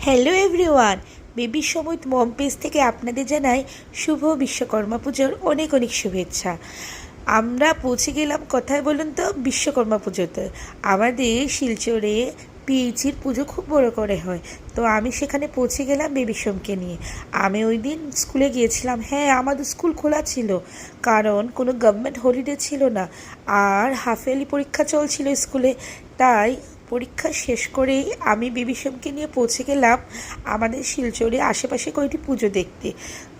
Hello everyone, baby সমুদ mom page থেকে আপনাদের জানাই শুভ বিশ্বকর্মা পুজোর অনেক অনেক শুভেচ্ছা। আমরা পৌঁছে গেলাম কথায় বলুন তো? বিশ্বকর্মা পুজোতে। আমাদের শিলচরে পিএইচির পুজো খুব বড় করে হয়। তো আমি সেখানে পৌঁছে গেলাম বেবি সোমকে নিয়ে। আমি ওই দিন স্কুলে গিয়েছিলাম। হ্যাঁ আমাদের স্কুল খোলা ছিল। কারণ কোনো গভর্নমেন্ট হলিডে ছিল না। আর হাফ ইয়ারলি পরীক্ষা চলছিল স্কুলে। তাই পরীক্ষা শেষ করেই আমি বিভীষণকে নিয়ে পৌঁছে গেলাম আমাদের শিলচরে আশেপাশে কয়েকটি পুজো দেখতে।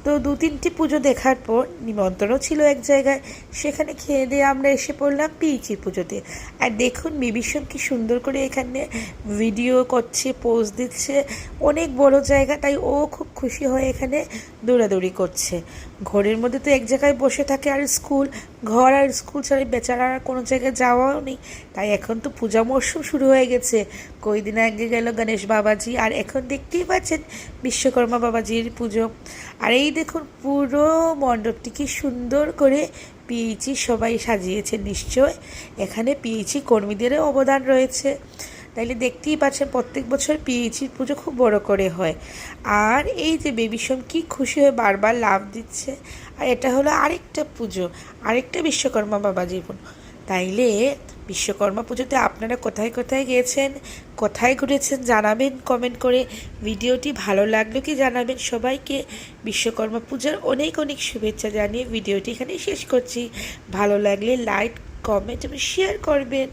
তো দু তিনটি পুজো দেখার পর নিমন্ত্রণও ছিল এক জায়গায়। সেখানে খেয়ে দিয়ে আমরা এসে পড়লাম পিইচির পুজোতে। আর দেখুন সোম কি সুন্দর করে এখানে ভিডিও করছে, পোজ দিচ্ছে। অনেক বড় জায়গা, তাই ও খুব খুশি হয়ে এখানে দৌড়াদৌড়ি করছে। ঘরের মধ্যে তো এক জায়গায় বসে থাকে আর স্কুল, ঘর আর স্কুল ছাড়া বেচারা আর কোনো জায়গায় যাওয়াও নেই। তাই এখন তো পূজা মরশুম শুরু হয়ে গেছে। কই দিন আগে গেল গণেশ বাবাজি, আর এখন দেখতেই পাচ্ছেন বিশ্বকর্মা বাবাজির পুজো। আর এই দেখুন, পুরো মণ্ডপটি কি সুন্দর করে পিএইচি সবাই সাজিয়েছে নিশ্চয়। এখানে পিএইচি কর্মীদেরও অবদান রয়েছে। তাইলে দেখতেই পাচ্ছেন, প্রত্যেক বছর পিএইচির পুজো খুব বড় করে হয়। আর এই যে বেবি সোম কি খুশি হয়ে বারবার লাভ দিচ্ছে, আর এটা হলো আরেকটা পুজো, আরেকটা বিশ্বকর্মা বাবা জীবন। তাইলে বিশ্বকর্মা পুজোতে আপনারা কোথায় কোথায় গিয়েছেন, কোথায় ঘুরেছেন জানাবেন কমেন্ট করে। ভিডিওটি ভালো লাগল কি জানাবেন সবাইকে। বিশ্বকর্মা পূজার অনেক অনেক শুভেচ্ছা জানিয়ে ভিডিওটি এখানে শেষ করছি। ভালো লাগলে লাইক কমেন্ট এবং শেয়ার করবেন।